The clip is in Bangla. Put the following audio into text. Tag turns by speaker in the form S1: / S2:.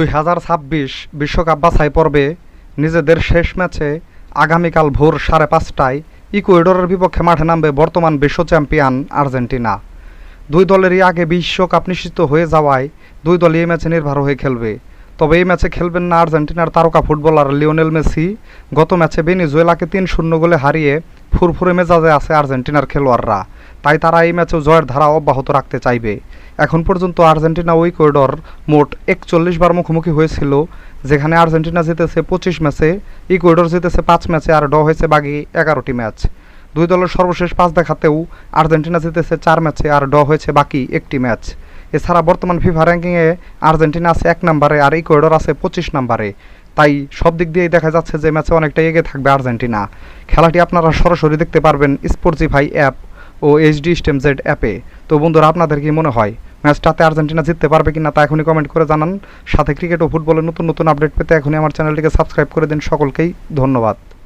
S1: দুই হাজার ছাব্বিশ বিশ্বকাপ বাছাই পর্বে নিজেদের শেষ ম্যাচে আগামীকাল ভোর সাড়ে পাঁচটায় ইকুয়েডরের বিপক্ষে মাঠে নামবে বর্তমান বিশ্ব চ্যাম্পিয়ন আর্জেন্টিনা। দুই দলেরই আগে বিশ্বকাপ নিশ্চিত হয়ে যাওয়ায় দুই দলই এই ম্যাচে নির্ভর হয়ে খেলবে। তবে এই ম্যাচে খেলবেন না আর্জেন্টিনার তারকা ফুটবলার লিওনেল মেসি। গত ম্যাচে ভেনিজুয়েলাকে তিন শূন্য গোলে হারিয়ে ফুরফুরে মেজাজে আছে আর্জেন্টিনার খেলোয়াড়রা। তাই তারা এই ম্যাচেও জয়ের ধারা অব্যাহত রাখতে চাইবে। এখন পর্যন্ত আর্জেন্টিনা ও ইকুয়েডর মোট একচল্লিশ বার মুখোমুখি হয়েছিল, যেখানে আর্জেন্টিনা জিতেছে পঁচিশ ম্যাচে ইকুয়েডর জিতেছে পাঁচ ম্যাচে আর ড হয়েছে বাকি এগারোটি ম্যাচ। দুই দলের সর্বশেষ পাঁচ দেখাতেও আর্জেন্টিনা জিতেছে চার ম্যাচে আর ড হয়েছে বাকি একটি ম্যাচ। এছাড়া বর্তমান ফিফা র্যাঙ্কিংয়ে আর্জেন্টিনা আছে এক নম্বরে আর ইকুয়েডর আছে পঁচিশ নম্বরে। তাই সব দিক দিয়েই দেখা যাচ্ছে যে ম্যাচে অনেকটাই এগিয়ে থাকবে আর্জেন্টিনা। খেলাটি আপনারা সরাসরি দেখতে পারবেন স্পোর্টজিফাই অ্যাপ ও এইচডি স্টেম জেড অ্যাপে তো বন্ধুরা, আপনাদের কি মনে হয়, ম্যাচটাতে আর্জেন্টিনা জিততে পারবে কিনা তা এখনই কমেন্ট করে জানান। সাথে ক্রিকেট ও ফুটবলের নতুন নতুন আপডেট পেতে এখনই আমার চ্যানেলটিকে সাবস্ক্রাইব করে দিন। সকলকেই ধন্যবাদ।